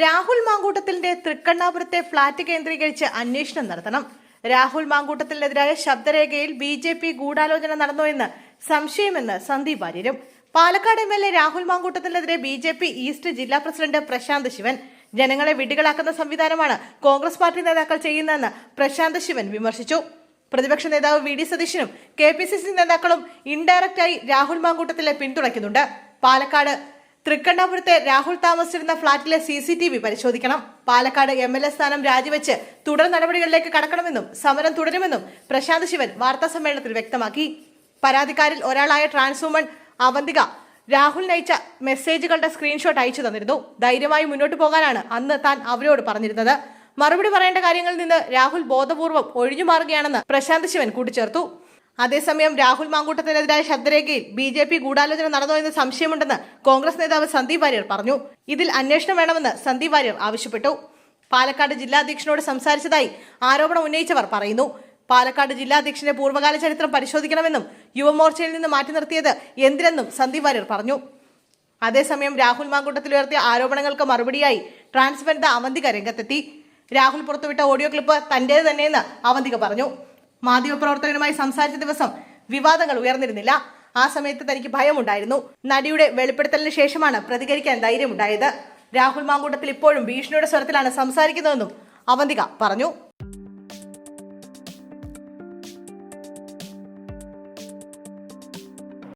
Rahul മാങ്കൂട്ടത്തിന്റെ തൃക്കണ്ണാപുരത്തെ flat കേന്ദ്രീകരിച്ച് അന്വേഷണം നടത്തണം. രാഹുൽ മാങ്കൂട്ടത്തിനെതിരായ ശബ്ദരേഖയിൽ ബി ജെ പി ഗൂഢാലോചന നടന്നോ എന്ന് സംശയമെന്ന് Sandeep വാര്യരും. Palakkad M L A Rahul മാങ്കൂട്ടത്തിനെതിരെ B J P east ജില്ലാ പ്രസിഡന്റ് പ്രശാന്ത് ശിവൻ. ജനങ്ങളെ വിഡ്ഢികളാക്കുന്ന സംവിധാനമാണ് കോൺഗ്രസ് പാർട്ടി നേതാക്കൾ ചെയ്യുന്നതെന്ന് പ്രശാന്ത് ശിവൻ വിമർശിച്ചു. പ്രതിപക്ഷ നേതാവ് വി ഡി സതീശനും കെ പി സി സി നേതാക്കളും ഇൻഡയറക്റ്റായി രാഹുൽ മാങ്കൂട്ടത്തിലെ പിന്തുണയ്ക്കുന്നുണ്ട്. പാലക്കാട് തൃക്കണ്ണാപുരത്തെ രാഹുൽ താമസിച്ചിരുന്ന ഫ്ളാറ്റിലെ സി സി ടി വി പരിശോധിക്കണം. പാലക്കാട് എം എൽ എ സ്ഥാനം രാജിവെച്ച് തുടർ നടപടികളിലേക്ക് കടക്കണമെന്നും സമരം തുടരുമെന്നും പ്രശാന്ത് ശിവൻ വാർത്താ സമ്മേളനത്തിൽ വ്യക്തമാക്കി. പരാതിക്കാരിൽ ഒരാളായ ട്രാൻസ്വുമൺ അവന്തിക രാഹുൽ നയിച്ച മെസ്സേജുകളുടെ സ്ക്രീൻഷോട്ട് അയച്ചു തന്നിരുന്നു. ധൈര്യമായി മുന്നോട്ട് പോകാനാണ് അന്ന് താൻ അവരോട് പറഞ്ഞിരുന്നത്. മറുപടി പറയേണ്ട കാര്യങ്ങളിൽ നിന്ന് രാഹുൽ ബോധപൂർവം ഒഴിഞ്ഞു മാറുകയാണെന്ന് പ്രശാന്ത് ശിവൻ കൂട്ടിച്ചേർത്തു. അതേസമയം രാഹുൽ മാങ്കൂട്ടത്തിനെതിരായ ശബ്ദരേഖയിൽ ബി ജെ പി ഗൂഢാലോചന നടന്നോ എന്ന് സംശയമുണ്ടെന്ന് കോൺഗ്രസ് നേതാവ് സന്ദീപ് വാര്യർ പറഞ്ഞു. ഇതിൽ അന്വേഷണം വേണമെന്ന് സന്ദീപ് വാര്യർ ആവശ്യപ്പെട്ടു. പാലക്കാട് ജില്ലാ അധ്യക്ഷനോട് സംസാരിച്ചതായി ആരോപണം ഉന്നയിച്ചവർ പറയുന്നു. പാലക്കാട് ജില്ലാ അധ്യക്ഷന്റെ പൂർവകാല ചരിത്രം പരിശോധിക്കണമെന്നും യുവമോർച്ചയിൽ നിന്ന് മാറ്റി നിർത്തിയത് എന്തിനെന്നും സന്ദീപ് വാര്യർ പറഞ്ഞു. അതേസമയം രാഹുൽ മാങ്കൂട്ടത്തിൽ ഉയർത്തിയ ആരോപണങ്ങൾക്ക് മറുപടിയായി ട്രാൻസ്പെൻഡ വനിത അവന്തിക രംഗത്തെത്തി. രാഹുൽ പുറത്തുവിട്ട ഓഡിയോ ക്ലിപ്പ് തന്റേത് തന്നെയെന്ന് അവന്തിക പറഞ്ഞു. മാധ്യമപ്രവർത്തകരുമായി സംസാരിച്ച ദിവസം വിവാദങ്ങൾ ഉയർന്നിരുന്നില്ല. ആ സമയത്ത് തനിക്ക് ഭയമുണ്ടായിരുന്നു. നടിയുടെ വെളിപ്പെടുത്തലിന് ശേഷമാണ് പ്രതികരിക്കാൻ ധൈര്യമുണ്ടായത്. രാഹുൽ മാങ്കൂട്ടത്തിൽ ഇപ്പോഴും ഭീഷണിയുടെ സ്വരത്തിലാണ് സംസാരിക്കുന്നതെന്നും അവന്തിക പറഞ്ഞു.